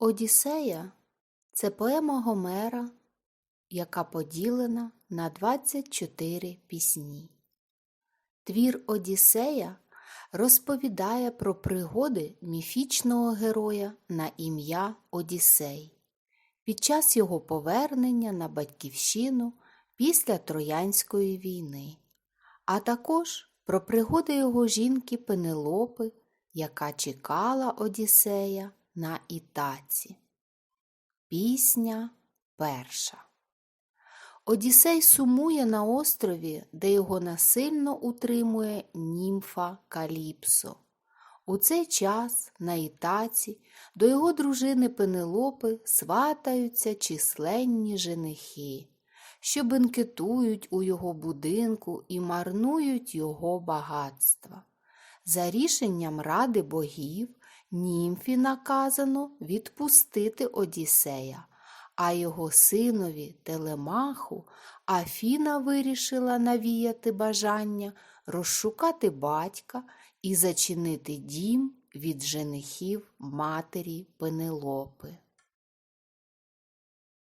Одіссея це поема Гомера, яка поділена на 24 пісні. Твір Одіссея розповідає про пригоди міфічного героя на ім'я Одіссей під час його повернення на батьківщину після Троянської війни, а також про пригоди його жінки Пенелопи, яка чекала Одіссея на Ітаці. Пісня перша. Одіссей сумує на острові, де його насильно утримує німфа Каліпсо. У цей час на Ітаці до його дружини Пенелопи сватаються численні женихи, що бенкетують у його будинку і марнують його багатства. За рішенням ради богів німфі наказано відпустити Одіссея, а його синові Телемаху Афіна вирішила навіяти бажання розшукати батька і зачинити дім від женихів матері Пенелопи.